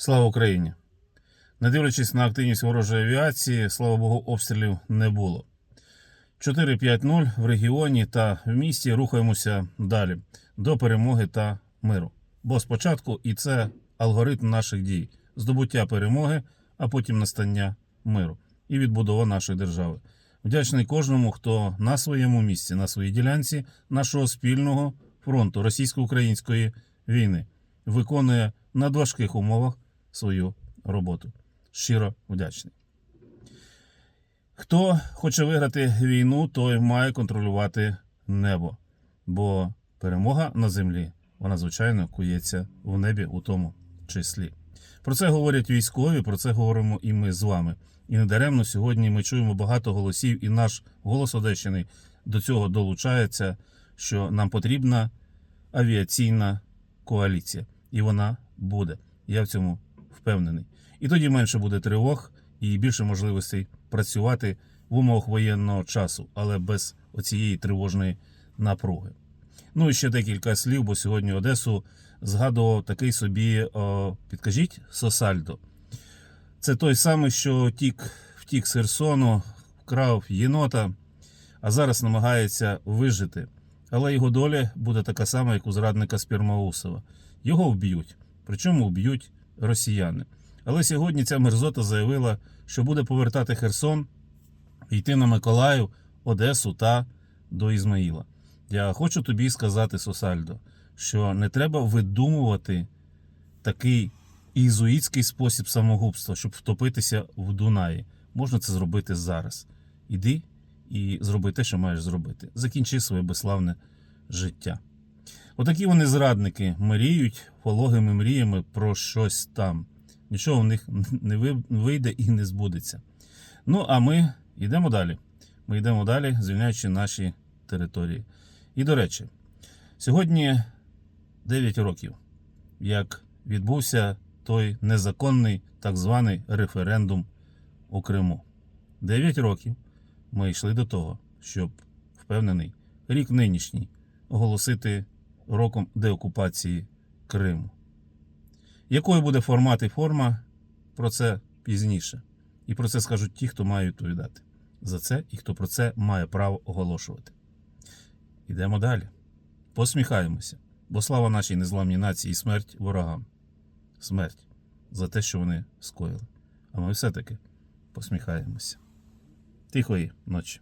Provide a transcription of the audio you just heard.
Слава Україні! Не дивлячись на активність ворожої авіації, слава Богу, обстрілів не було. 4-5-0 в регіоні та в місті рухаємося далі до перемоги та миру. Бо спочатку і це алгоритм наших дій: здобуття перемоги, а потім настання миру і відбудова нашої держави. Вдячний кожному, хто на своєму місці, на своїй ділянці нашого спільного фронту російсько-української війни виконує на надважких умовах свою роботу. Щиро вдячний. Хто хоче виграти війну, той має контролювати небо, бо перемога на землі, вона, звичайно, кується в небі у тому числі. Про це говорять військові, про це говоримо і ми з вами. І недаремно сьогодні ми чуємо багато голосів, і наш голос Одещини до цього долучається, що нам потрібна авіаційна коаліція. І вона буде. Я в цьому впевнений. І тоді менше буде тривог і більше можливостей працювати в умовах воєнного часу, але без оцієї тривожної напруги. Ну і ще декілька слів, бо сьогодні Одесу згадував такий собі, о, підкажіть, Сосальдо. Це той самий, що тік, втік з Херсону, вкрав єнота, а зараз намагається вижити. Але його доля буде така сама, як у зрадника Спірмаусова. Його вб'ють, причому вб'ють росіяни. Але сьогодні ця мерзота заявила, що буде повертати Херсон, йти на Миколаїв, Одесу та до Ізмаїла. Я хочу тобі сказати, Сосальдо, що не треба видумувати такий ізуїтський спосіб самогубства, щоб втопитися в Дунаї. Можна це зробити зараз. Іди і зроби те, що маєш зробити. Закінчи своє безславне життя. Отакі вони зрадники мріють пологими мріями про щось там. Нічого в них не вийде і не збудеться. Ну, а ми йдемо далі. Ми йдемо далі, звільняючи наші території. І до речі, сьогодні 9 років, як відбувся той незаконний так званий референдум у Криму. 9 років ми йшли до того, щоб впевнений рік нинішній оголосити роком деокупації Криму. Якою буде формат і форма, про це пізніше. І про це скажуть ті, хто має відповідати за це і хто про це має право оголошувати. Ідемо далі. Посміхаємося, бо слава нашій незламній нації і смерть ворогам. Смерть за те, що вони скоїли. А ми все-таки посміхаємося. Тихої ночі.